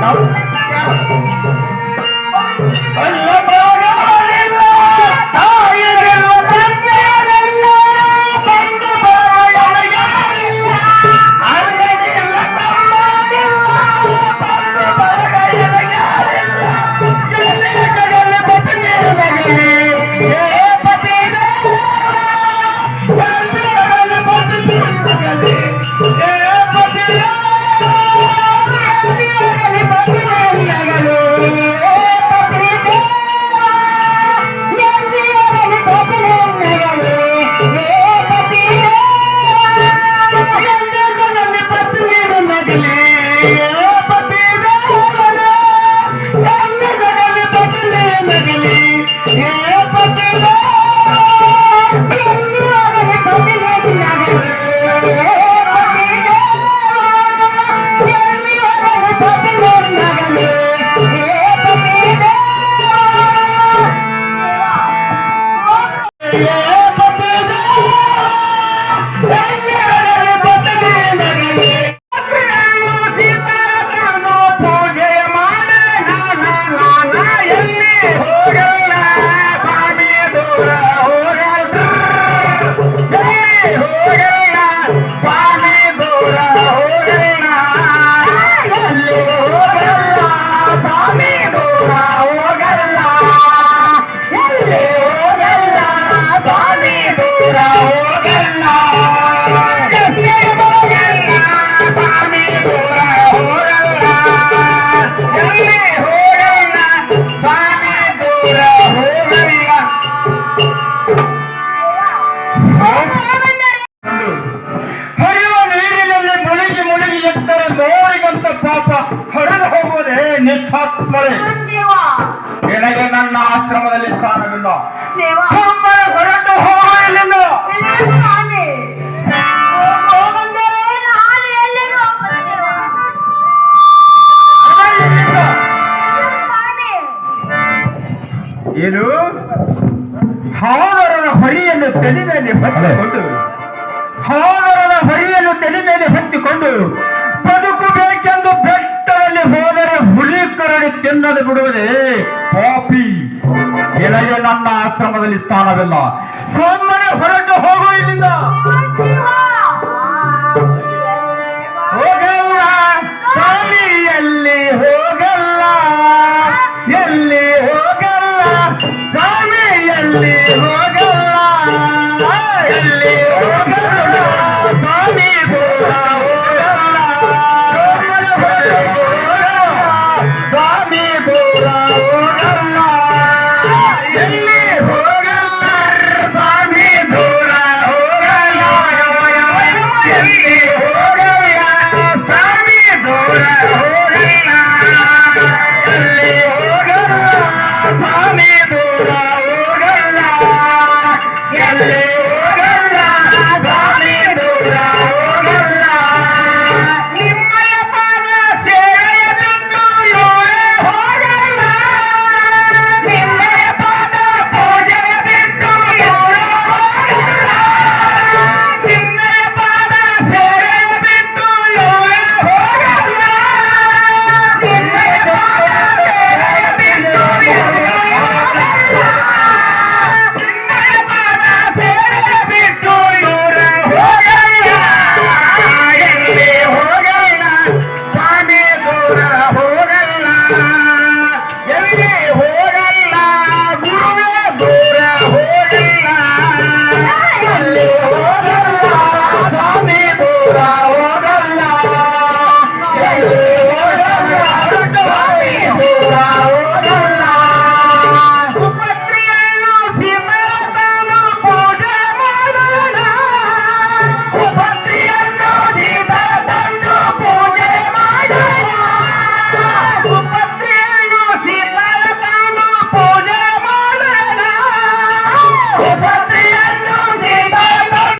好来来你来 yeah. ನಿತ್ಯಾತ್ಮಳೆ ದೇವ. ನಿನಗೆ ನನ್ನ ಆಶ್ರಮದಲ್ಲಿ ಸ್ಥಾನವಿಲ್ಲ. ಸುಮ್ಮನೆ ಹೊರಟು ಹೋಗಲಿಲ್ಲ. ಏನು ಹಾದರದ ಹೊರಿಯನ್ನು ತಲೆ ಮೇಲೆ ಹೊತ್ತಿಕೊಂಡು. ಹಾದರದ ಹೊರಿಯನ್ನು ತಲೆ ಮೇಲೆ ಹೊತ್ತಿಕೊಂಡು. ತಿನ್ನದು ಬಿಡುವುದೇ ಪಾಪಿ. ನಿನಗೆ ನನ್ನ ಆಶ್ರಮದಲ್ಲಿ ಸ್ಥಾನವಿಲ್ಲ. ಸೋಮನೆ ಹೊರಟು